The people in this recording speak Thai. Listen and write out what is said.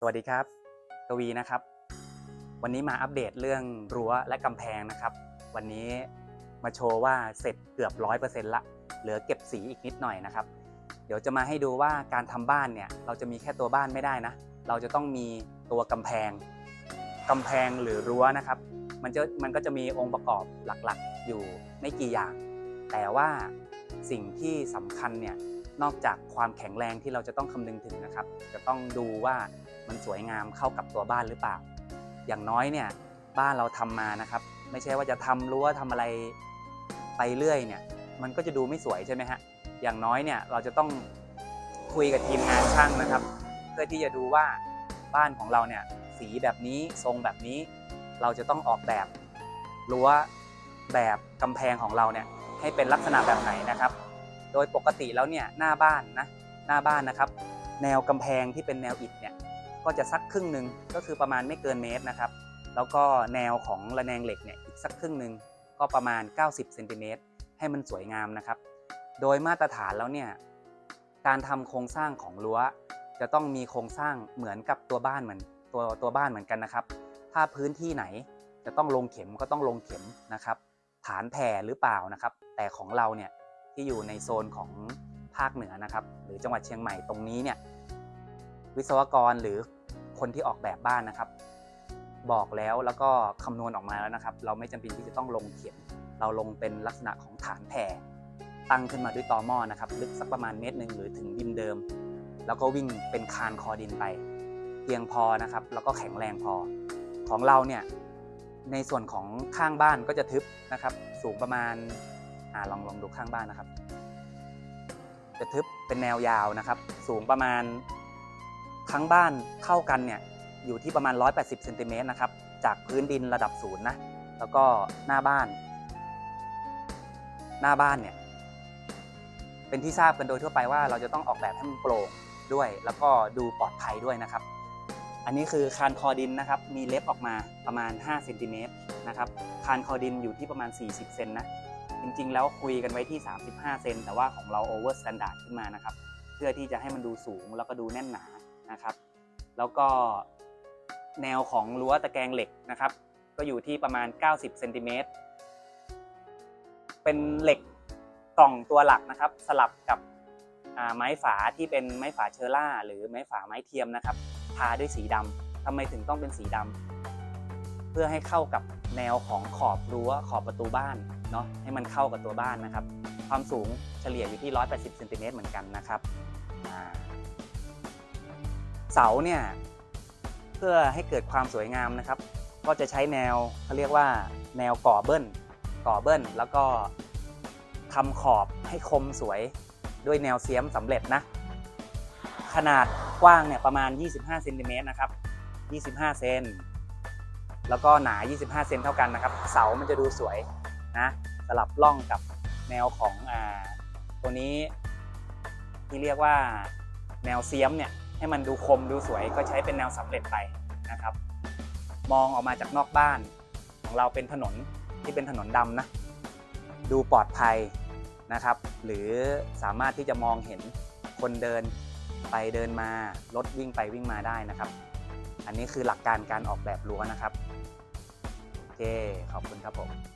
สวัสดีครับ กวีนะครับ วันนี้มาอัปเดตเรื่องรั้วและกำแพงนะครับ วันนี้มาโชว์ว่าเสร็จเกือบร้อยเปอร์เซ็นต์ละเหลือเก็บสีอีกนิดหน่อยนะครับ เดี๋ยวจะมาให้ดูว่าการทำบ้านเนี่ยเราจะมีแค่ตัวบ้านไม่ได้นะ เราจะต้องมีตัวกำแพงกำแพงหรือรั้วนะครับ มันจะมันก็จะมีองค์ประกอบหลักๆ อยู่ไม่กี่อย่าง แต่ว่าสิ่งที่สำคัญเนี่ย นอกจากความแข็งแรงที่เราจะต้องคำนึงถึงนะครับ จะต้องดูว่ามันสวยงามเข้ากับตัวบ้านหรือเปล่า อย่างน้อยเนี่ยบ้านเราทำมานะครับ ไม่ใช่ว่าจะทำรั้วทำอะไรไปเรื่อยเนี่ย มันก็จะดูไม่สวยใช่ไหมฮะอย่างน้อยเนี่ยเราจะต้องคุยกับทีมงานช่างนะครับ เพื่อที่จะดูว่าบ้านของเราเนี่ยสีแบบนี้ทรงแบบนี้ เราจะต้องออกแบบรั้วแบบกำแพงของเราเนี่ยให้เป็นลักษณะแบบไหนนะครับ โดยปกติแล้วเนี่ยหน้าบ้านนะหน้าบ้านนะครับ แนวกำแพงที่เป็นแนวอิฐเนี่ยก็จะสักครึ่งหนึ่งก็คือประมาณไม่เกินเมตรนะครับ แล้วก็แนวของระแนงเหล็กเนี่ยอีกสักครึ่งหนึ่งก็ประมาณ 90เซนติเมตรให้มันสวยงามนะครับ โดยมาตรฐานแล้วเนี่ยการทำโครงสร้างของรั้ว จะต้องมีโครงสร้างเหมือนกับตัวบ้านเหมือนตัวตัวบ้านเหมือนกันนะครับ ถ้าพื้นที่ไหนจะต้องลงเข็มก็ต้องลงเข็มนะครับ ฐานแผ่หรือเปล่านะครับ แต่ของเราเนี่ย ที่อยู่ในโซนของภาคเหนือนะครับ หรือจังหวัดเชียงใหม่ตรงนี้เนี่ยวิศวกรหรือคนที่ออกแบบบ้านนะครับ บอกแล้วแล้วก็คำนวณออกมาแล้วนะครับ เราไม่จำเป็นที่จะต้องลงเข็มเราลงเป็นลักษณะของฐานแผ่ตั้งขึ้นมาด้วยตอหม้อนะครับ ลึกสักประมาณเมตรหนึ่งหรือถึงดินเดิม แล้วก็วิ่งเป็นคานคอดินไป เพียงพอนะครับ แล้วก็แข็งแรงพอ ของเราเนี่ยในส่วนของข้างบ้านก็จะทึบนะครับ สูงประมาณ อ่าลองลองดูข้างบ้านนะครับ จะทึบเป็นแนวยาวนะครับ สูงประมาณทั้งบ้านเท่ากันเนี่ยอยู่ที่ประมาณ 180เซนติเมตรนะครับ จากพื้นดินระดับศูนย์นะ แล้วก็หน้าบ้าน หน้าบ้านเนี่ย เป็นที่ทราบกันโดยทั่วไปว่าเราจะต้องออกแบบให้มันโปร่งด้วย แล้วก็ดูปลอดภัยด้วยนะครับ อันนี้คือคานคอดินนะครับ มีเล็บออกมาประมาณ5เซนติเมตรนะครับ คานคอดินอยู่ที่ประมาณ 40เซนนะ จริง ๆ แล้วคุยกันไว้ที่ 35 เซนแต่ว่าของเราโอเวอร์สแตนดาร์ดขึ้นมานะครับ เพื่อที่จะให้มันดูสูงแล้วก็ดูแน่นหนานะครับ แล้วก็แนวของรั้วตะแกรงเหล็กนะครับ ก็อยู่ที่ประมาณ 90 เซนติเมตร เป็นเหล็กกล่องตัวหลักนะครับ สลับกับไม้ฝาที่เป็นไม้ฝาเชอร่า หรือไม้ฝาไม้เทียมนะครับทาด้วยสีดำทำไมถึงต้องเป็นสีดำเพื่อให้เข้ากับแนวของขอบรั้วขอบประตูบ้าน เนาะให้มันเข้ากับตัวบ้านนะครับ ความสูงเฉลี่ยอยู่ที่ 180เซนติเมตรเหมือนกันนะครับเสาเนี่ยเพื่อให้เกิดความสวยงามนะครับ ก็จะใช้แนวเขาเรียกว่าแนวก่อเบิ้ลก่อเบิ้ลแล้วก็ทำขอบให้คมสวยด้วยแนวเสียมสำเร็จนะ ขนาดกว้างเนี่ยประมาณ 25เซนติเมตรนะครับ 25 เซนแล้วก็หนา 25 เซนเท่ากันนะครับ เสามันจะดูสวย นะสลับล่องกับแนวของอ่าตัวนี้ที่เรียกว่าแนวเสียมเนี่ยให้มันดูคมดูสวยก็ใช้เป็นแนวสำเร็จไปนะครับ มองออกมาจากนอกบ้านของเราเป็นถนนที่เป็นถนนดำนะดูปลอดภัยนะครับ หรือสามารถที่จะมองเห็นคนเดินไปเดินมารถวิ่งไปวิ่งมาได้นะครับ อันนี้คือหลักการการออกแบบรั้วนะครับ โอเค ขอบคุณครับผม